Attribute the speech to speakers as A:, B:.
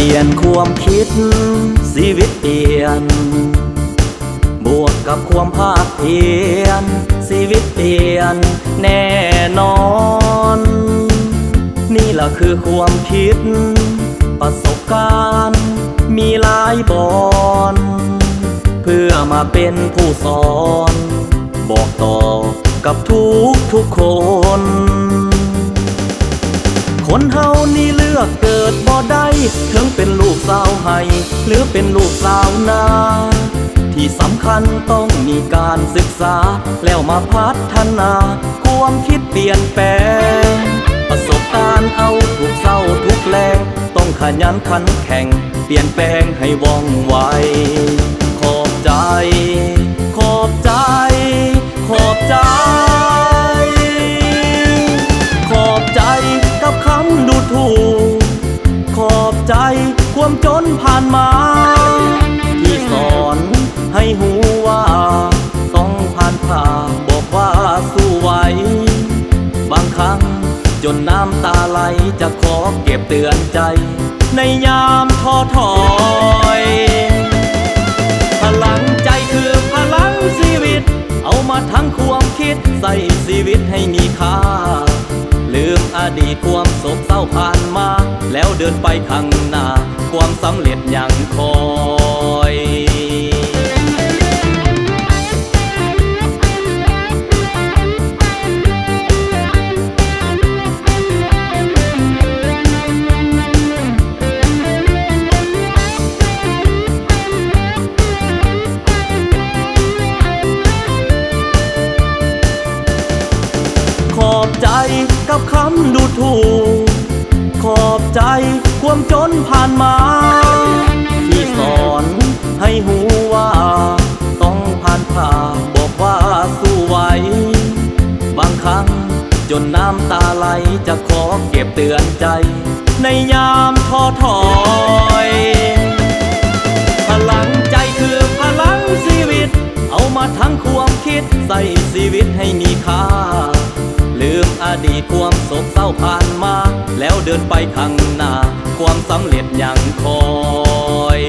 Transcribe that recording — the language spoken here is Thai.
A: ลี่ยนความคิด ชีวิตเปลี่ยน บวกกับความภาคเพียนชีวิตเปลี่ยนแน่นอน นี่ละคือความคิด ประสบการณ์มีหลายบอนเพื่อมาเป็นผู้สอน บอกต่อกับทุกทุกคน คนเฮานี่เลือกเกิดบ่ได้ถึงเป็นลูกสาวไห้หรือเป็นลูกสาวนาที่สำคัญต้องมีการศึกษา แล้วมาพัฒนา ความคิดเปลี่ยนแปลง ประสบการณ์เอาทุกเศร้าทุกแรง ต้องขยันขันแข่ง เปลี่ยนแปลงให้ว่องไว ใจความจนผ่านมา ที่สอนให้หูว่าต้องผ่านผ่าบอกว่าสู้ไหวบางครั้งจนน้ำตาไหลจะขอเก็บเตือนใจ ในยามท้อถอยพลังใจคือพลังชีวิต เอามาทั้งความคิดใส่ชีวิตให้มีค่า ลืมอดีตความโศกเศร้าผ่านมา แล้วเดินไปข้างหน้า ความสำเร็จยังคง ใจกับคำดูถูก ขอบใจความจนผ่านมา ที่สอนให้หูว่า ต้องผ่านผ่าบอกว่าสู้ไหวบางครั้งจนน้ำตาไหลจะขอเก็บเตือนใจ ในยามท้อถอยพลังใจคือพลังชีวิต เอามาทั้งความคิดใส่ชีวิตให้มีค่า ลืมอดีตความโศกเศร้าผ่านมา แล้วเดินไปข้างหน้า ความสำเร็จยังคอย